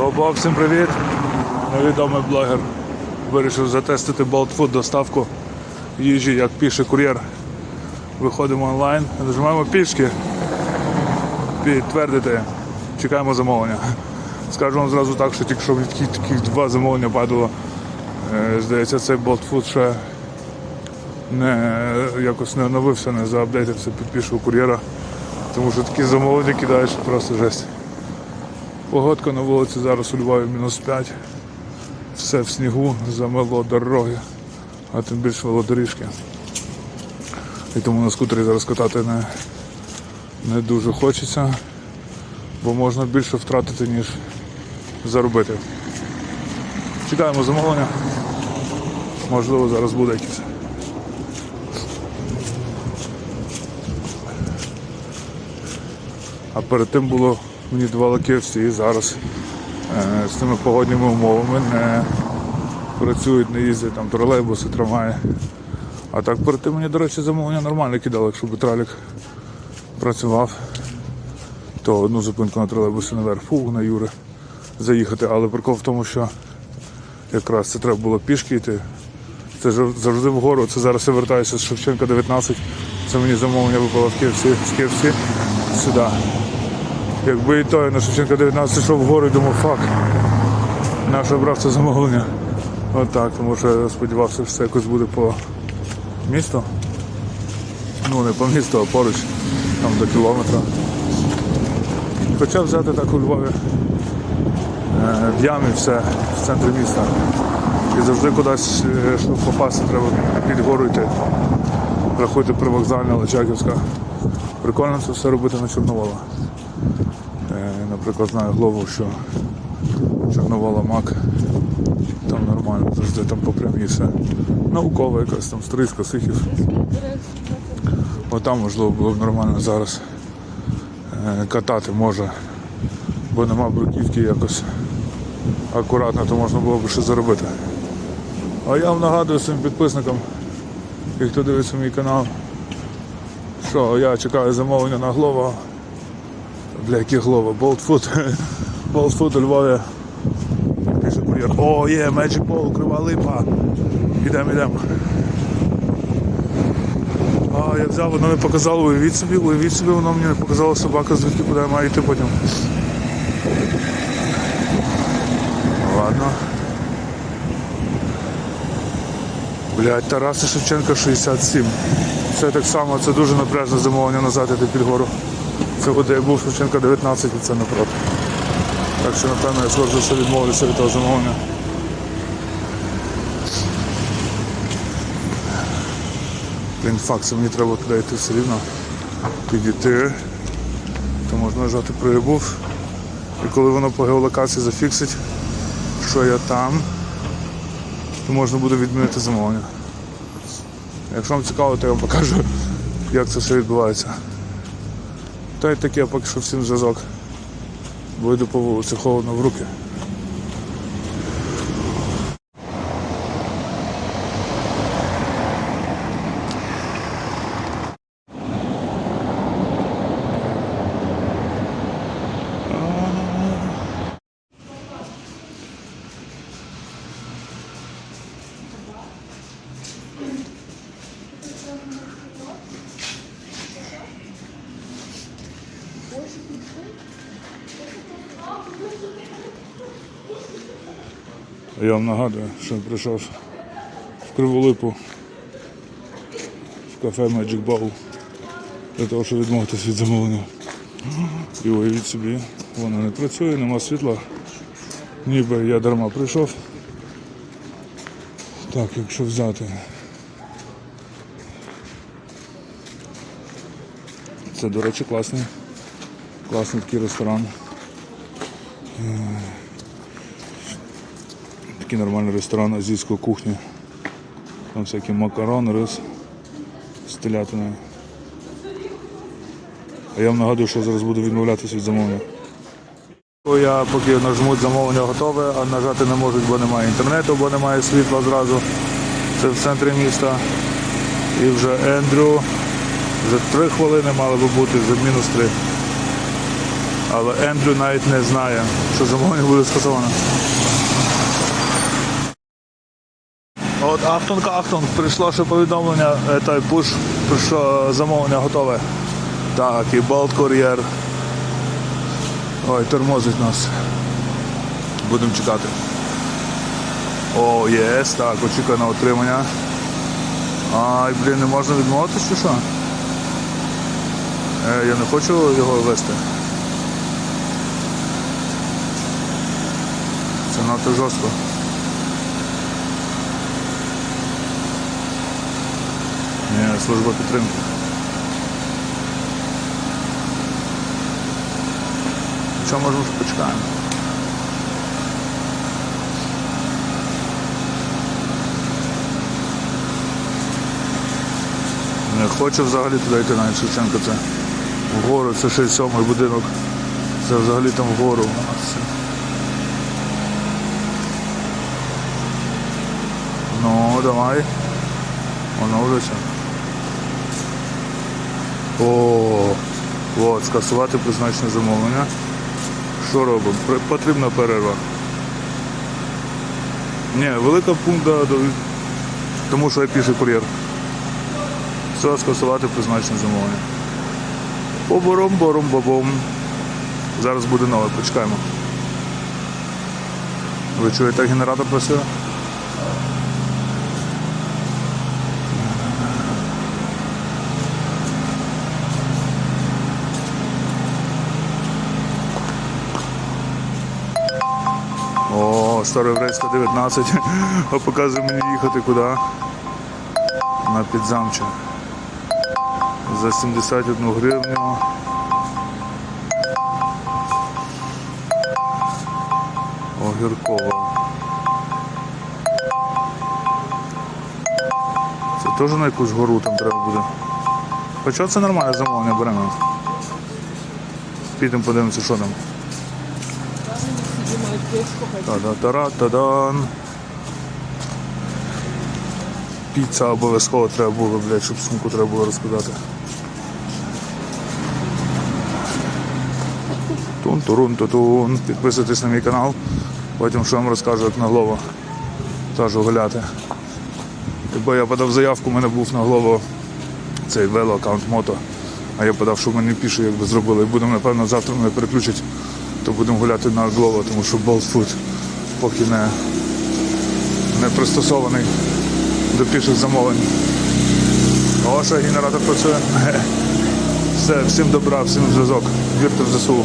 Обо, всім привіт! Невідомий блогер вирішив затестити Food доставку їжі як піший кур'єр. Виходимо онлайн, нажимаємо пішки, підтвердити, чекаємо замовлення. Скажу вам зразу так, що тільки що таких, два замовлення падало. Е, Здається, цей Food ще не, якось не оновився, не заапдейтився під пішого кур'єра. Тому що такі замовлення що просто жесть. Погодка на вулиці зараз у Львові мінус 5. Все в снігу, замело дороги, а тим більше велодоріжки. І тому на скутері зараз катати не, не дуже хочеться, бо можна більше втратити, ніж заробити. Чекаємо замовлення. Можливо, зараз буде якесь. А перед тим було мені два лаківці зараз е, з тими погодніми умовами не працюють, не їздять там тролейбуси, трамваї. А так перед тим мені, до речі, замовлення нормально кидали, якщо б тралік працював, то одну зупинку на тролейбусі наверх, фу, на Юри заїхати. Але прикол в тому, що якраз це треба було пішки йти. Це завжди вгору. Це зараз я вертаюся з Шевченка 19. Це мені замовлення випало в Київсі, з Київсі сюди. Якби і то я на Шевченка 19 йшов вгору і думав, фак. Наш брав це замовлення. От так, тому що я сподівався, що це якось буде по місту. Ну не по місту, а поруч, там до кілометра. Хоча взяти так у Львові е, в ямі все в центрі міста. І завжди кудись, е, щоб попасти, треба під гору йти. Рахуйте привокзальна, Личаківська. Прикольно це все робити на Чорновола. Е, Наприклад, знаю голову, що Чорновола Мак. Там нормально, завжди там по прямій все. Наукова якась там стрижка, сихів. Отам можливо було б нормально зараз е, катати може, бо нема бруківки якось акуратно, то можна було б ще заробити. А я вам нагадую своїм підписникам, і хто дивиться мій канал, що я чекаю замовлення на Глова. Для яких? Bolt Food. Bolt у Львові. Пише кур'єр. О, є, Magic Ball, крива липа. Ідемо, ідемо. А, я взяв, воно не показало, уявіть собі, уявіть собі, воно мені не показало собака, звідки куди я маю йти потім. Ладно. Блять, Тараса Шевченка 67. Це так само, це дуже напряжне замовлення назад іти під гору. Це буде як був Шевченка 19 і це напроти. Так що напевно я за все відмовлюся від того замовлення. Блін, факт, мені треба туди йти все рівно. Підійти. То можна нажати прибув. І коли воно по геолокації зафіксить, що я там, то можна буде відмінити замовлення. Якщо вам цікаво, то я вам покажу, як це все відбувається. Та й таке поки що всім зв'язок. Вийду йду по вулиці холодно в руки. Я вам нагадую, що прийшов в Криволипу в кафе Magic Bowl для того, щоб відмовитися від замовлення. І уявіть собі, воно не працює, нема світла. Ніби я дарма прийшов. Так, якщо взяти. Це, до речі, класний. Класний такий ресторан. Такий нормальний ресторан азійської кухні. Там всякі макарони, рис з телятиною. А я вам нагадую, що зараз буду відмовлятися від замовлення. Я поки нажмуть замовлення готове, а нажати не можуть, бо немає інтернету, бо немає світла зразу. Це в центрі міста. І вже Ендрю. Вже три хвилини мали би бути, вже мінус три. Але Ендрю навіть не знає, що замовлення буде скасовано. От Ахтунг, Ахтунг, прийшло ще повідомлення, е, той пуш, що замовлення готове. Так, і Болт Кур'єр. Ой, тормозить нас. Будемо чекати. О, єс, так, очікує на отримання. Ай, блін, не можна відмовитися чи що? Е, я не хочу його вести. Це надто жорстко. Ні, служба підтримки. Що можемо почекаємо? Не хочу взагалі туди йти навіть Шевченко це. Вгору, це 67-й будинок. Це взагалі там вгору. у нас. Ну, давай. Оновлюся. О, от, скасувати призначене замовлення. Що робимо? Потрібна перерва. Ні, велика пункта тому що я піший кур'єр. Все, скасувати призначене замовлення. Побором, бором, бобом. Зараз буде нове, почекаємо. Ви чуєте, генератор працює? О, Староєврейська 19. А показує мені їхати куди? На підзамче. За 71 гривню. Огіркова. Це теж на якусь гору там треба буде. Хоча це нормальне замовлення беремо. Підемо подивимося, що там. Та-да-тара-та-дан. Піца обов'язково треба було, блядь, щоб сумку треба було розкладати. тун турун тун Підписуйтесь на мій канал. Потім що вам розкажу, як на Глово теж гуляти. Бо я подав заявку, у мене був на Глово цей вело аккаунт мото. А я подав, що мене піше якби зробили. І будемо, напевно, завтра мене переключать, то будемо гуляти на Глово, тому що болтфуд поки не, не пристосований до піших замовлень. О, генератор працює. Все, всім добра, всім зв'язок. Вірте в ЗСУ.